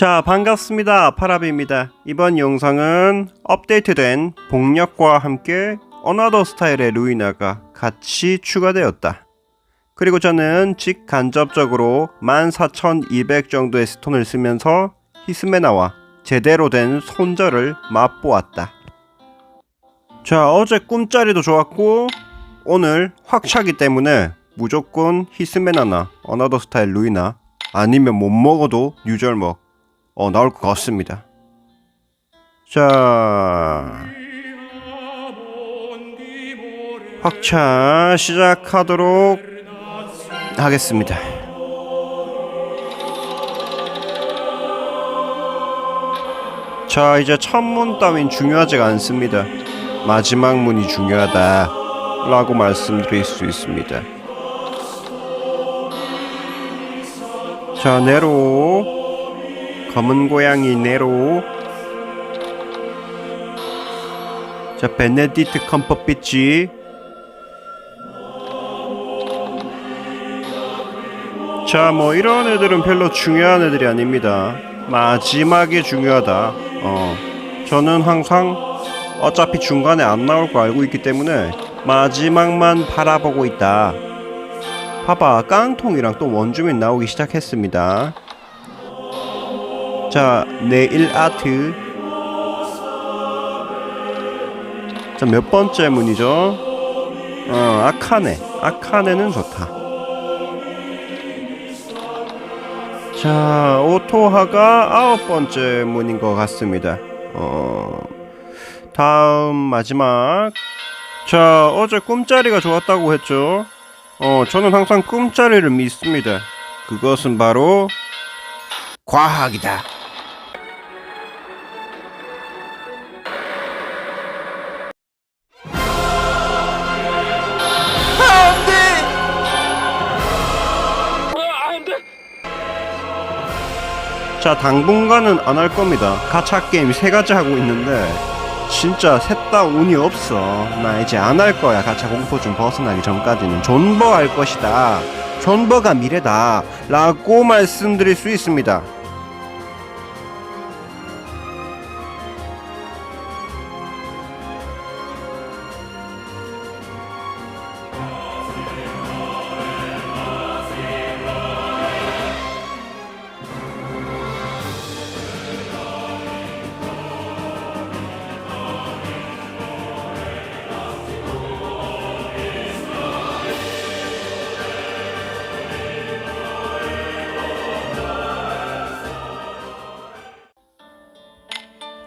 자, 반갑습니다. 파라비입니다. 이번 영상은 업데이트된 복력과 함께 어나더 스타일의 루이나가 같이 추가되었다. 그리고 저는 직간접적으로 14,200 정도의 스톤을 쓰면서 히스메나와 제대로 된 손절을 맛보았다. 자, 어제 꿈자리도 좋았고 오늘 확차기 때문에 무조건 히스메나나 어나더 스타일 루이나 아니면 못 먹어도 유절먹 어 나올 것 같습니다. 자 확차 시작하도록 하겠습니다. 자 이제 첫 문 따윈 중요하지가 않습니다. 마지막 문이 중요하다 라고 말씀드릴 수 있습니다. 자 네로 검은 고양이 네로. 자 베네디트 컴퍼피치. 자 뭐 이런 애들은 별로 중요한 애들이 아닙니다. 마지막이 중요하다. 어 저는 항상 어차피 중간에 안 나올 거 알고 있기 때문에 마지막만 바라보고 있다. 봐봐 깡통이랑 또 원주민 나오기 시작했습니다 자, 네일 아트. 자, 몇 번째 문이죠? 어, 아카네. 아카네는 좋다. 자, 오토하가 아홉 번째 문인 것 같습니다. 어, 다음 마지막. 자, 어제 꿈자리가 좋았다고 했죠? 어, 저는 항상 꿈자리를 믿습니다. 그것은 바로 과학이다. 자 당분간은 안 할 겁니다. 가차 게임 세 가지 하고 있는데 진짜 셋 다 운이 없어. 나 이제 안 할 거야. 가차 공포 좀 벗어나기 전까지는. 존버 할 것이다. 존버가 미래다. 라고 말씀드릴 수 있습니다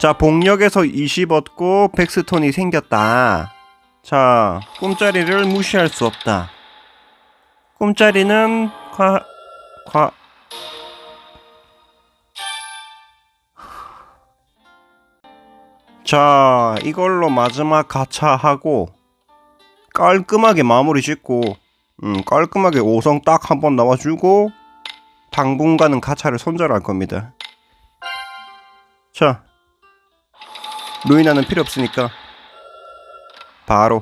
자 복력에서 20 얻고 백스톤이 생겼다. 자 꿈자리를 무시할 수 없다. 꿈자리는 과... 과... 자 이걸로 마지막 가차하고 깔끔하게 마무리 짓고 음, 깔끔하게 5성 딱 한 번 나와주고 당분간은 가차를 손절할 겁니다. 자 루이나는 필요 없으니까. 바로.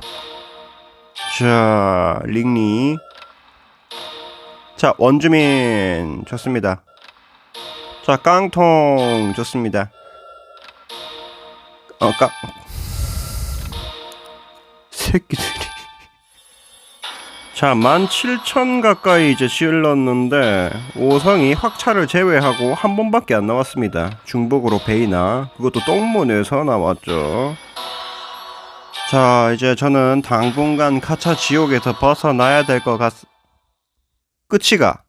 자 링리. 자 원주민 좋습니다. 자 깡통 좋습니다. 어깡. 새끼들이 자 17,000 가까이 이제 지을렀는데 5성이 확차를 제외하고 한 번밖에 안 나왔습니다. 중복으로 베이나 그것도 똥문에서 나왔죠. 자 이제 저는 당분간 카차 지옥에서 벗어나야 될 것 같... 끝이가